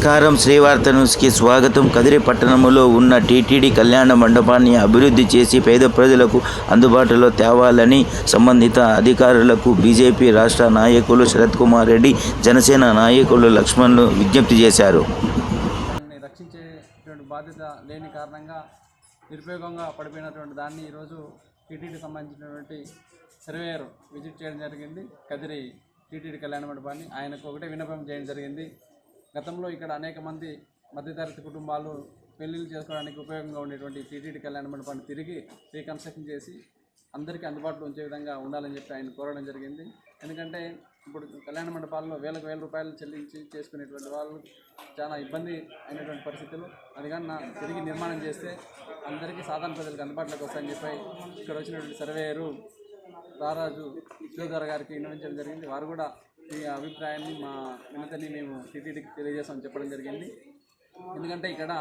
నమస్కారం. శ్రీవార్త న్యూస్కి స్వాగతం. కదిరి పట్టణంలో ఉన్న టీటీడీ కళ్యాణ మండపాన్ని అభివృద్ధి చేసి పేద ప్రజలకు అందుబాటులో తేవాలని సంబంధిత అధికారులకు బీజేపీ రాష్ట్ర నాయకులు శరత్ కుమార్ రెడ్డి జనసేన నాయకులు లక్ష్మణ్లు విజ్ఞప్తి చేశారు. రక్షించేటువంటి బాధ్యత లేని కారణంగా నిరుపయోగంగా పడిపోయినటువంటి దాన్ని ఈరోజు టీటీడీ సంబంధించినటువంటి సర్వేయర్ విజిట్ చేయడం జరిగింది. కదిరి టీటీడీ కళ్యాణ మండపాన్ని ఆయనకు ఒకటే విన్నపం చేయడం జరిగింది. గతంలో ఇక్కడ అనేక మంది మధ్యతరగతి కుటుంబాలు పెళ్ళిళ్ళు చేసుకోవడానికి ఉపయోగంగా ఉండేటువంటి టీటీడీ కళ్యాణ మండపాన్ని తిరిగి రీకన్స్ట్రక్షన్ చేసి అందరికీ అందుబాటులో ఉంచే విధంగా ఉండాలని చెప్పి ఆయన కోరడం జరిగింది. ఎందుకంటే ఇప్పుడు కళ్యాణ మండపాల్లో వేలకు వేల రూపాయలు చెల్లించి చేసుకునేటువంటి వాళ్ళు చాలా ఇబ్బంది అయినటువంటి పరిస్థితులు. అదిగా నా తిరిగి నిర్మాణం చేస్తే అందరికీ సాధారణ ప్రజలకు అందుబాటులోకి వస్తాయని చెప్పి ఇక్కడ వచ్చినటువంటి సర్వేయరు రారాజు శివధర్ గారికి విన్నవించడం జరిగింది. వారు కూడా ఈ అభిప్రాయాన్ని మా వినతని మేము టీటీడీకి తెలియజేస్తామని చెప్పడం జరిగింది. ఎందుకంటే ఇక్కడ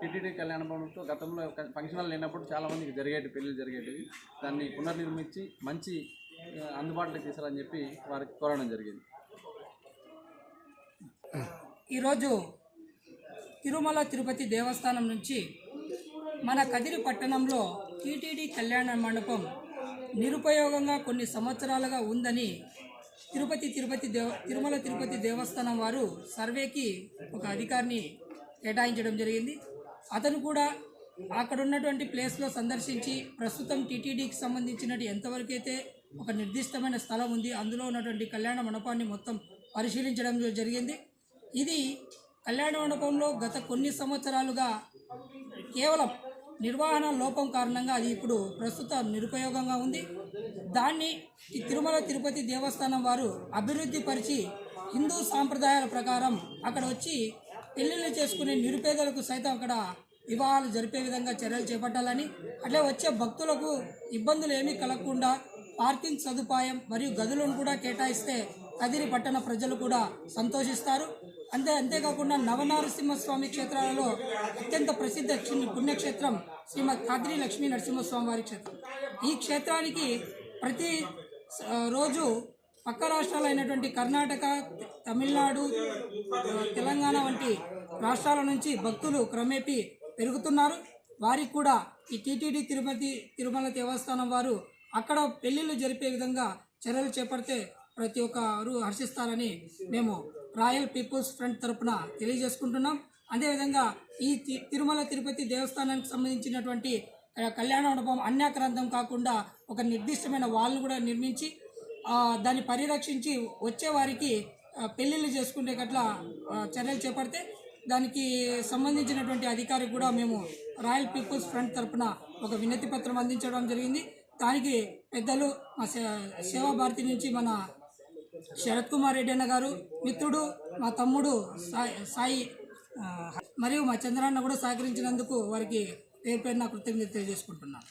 టీటీడీ కళ్యాణ భవనంతో గతంలో ఫంక్షన్ హాల్ లేనప్పుడు చాలామందికి జరిగేటి పెళ్ళిళ్ళు జరిగేటివి. దాన్ని పునర్నిర్మించి మంచి అందుబాటులో అందుబాటులోకి చెప్పి వారికి కోరడం జరిగింది. ఈరోజు తిరుమల తిరుపతి దేవస్థానం నుంచి మన కదిరి పట్టణంలో టీటీడీ కళ్యాణ మండపం నిరుపయోగంగా కొన్ని సంవత్సరాలుగా ఉందని తిరుపతి తిరుపతి దేవ తిరుమల తిరుపతి దేవస్థానం వారు సర్వేకి ఒక అధికారిని కేటాయించడం జరిగింది. అతను కూడా అక్కడ ఉన్నటువంటి ప్లేస్లో సందర్శించి ప్రస్తుతం టీటీడీకి సంబంధించినట్టు ఎంతవరకు అయితే ఒక నిర్దిష్టమైన స్థలం ఉంది అందులో ఉన్నటువంటి కళ్యాణ మండపాన్ని మొత్తం పరిశీలించడం జరిగింది. ఇది కళ్యాణ మండపంలో గత కొన్ని సంవత్సరాలుగా కేవలం నిర్వహణ లోపం కారణంగా అది ఇప్పుడు ప్రస్తుత నిరుపయోగంగా ఉంది. దాన్ని ఈ తిరుమల తిరుపతి దేవస్థానం వారు అభివృద్ధి పరిచి హిందూ సాంప్రదాయాల ప్రకారం అక్కడ వచ్చి పెళ్ళిళ్ళు చేసుకునే నిరుపేదలకు సైతం అక్కడ వివాహాలు జరిపే విధంగా చర్యలు చేపట్టాలని అట్లే వచ్చే భక్తులకు ఇబ్బందులు ఏమీ కలగకుండా పార్కింగ్ సదుపాయం మరియు గదులను కూడా కేటాయిస్తే కదిరి పట్టణ ప్రజలు కూడా సంతోషిస్తారు. అంతే అంతేకాకుండా నవనారసింహస్వామి క్షేత్రాలలో అత్యంత ప్రసిద్ధ పుణ్యక్షేత్రం శ్రీమద్ కాదిరి లక్ష్మీ నరసింహస్వామి వారి క్షేత్రం. ఈ క్షేత్రానికి ప్రతి రోజు పక్క రాష్ట్రాలు అయినటువంటి కర్ణాటక తమిళనాడు తెలంగాణ వంటి రాష్ట్రాల నుంచి భక్తులు క్రమేపీ పెరుగుతున్నారు. వారికి కూడా ఈ టీటీడీ తిరుపతి తిరుమల దేవస్థానం వారు అక్కడ పెళ్ళిళ్ళు జరిపే విధంగా చర్యలు చేపడితే ప్రతి ఒక్కరు హర్షిస్తారని మేము రాయల్ పీపుల్స్ ఫ్రంట్ తరపున తెలియజేసుకుంటున్నాం. అదేవిధంగా ఈ తి- తిరుమల తిరుపతి దేవస్థానానికి సంబంధించినటువంటి కళ్యాణ మండపం అన్యాక్రాంతం కాకుండా ఒక నిర్దిష్టమైన వాళ్ళు కూడా నిర్మించి దాన్ని పరిరక్షించి వచ్చే వారికి పెళ్ళిళ్ళు చేసుకునే గట్ల చర్యలు చేపడితే దానికి సంబంధించినటువంటి అధికారికి కూడా మేము రాయల్ పీపుల్స్ ఫ్రంట్ తరపున ఒక వినతి పత్రం అందించడం జరిగింది. దానికి పెద్దలు మా సేవాభారతి సేవా భారతి నుంచి మన శరత్ కుమార్ రెడ్డి అన్న గారు మిత్రుడు మా తమ్ముడు సాయి సాయి మరియు మా చంద్రన్న కూడా సహకరించినందుకు వారికి పేరు నా కృతజ్ఞత తెలియజేసుకుంటున్నాను.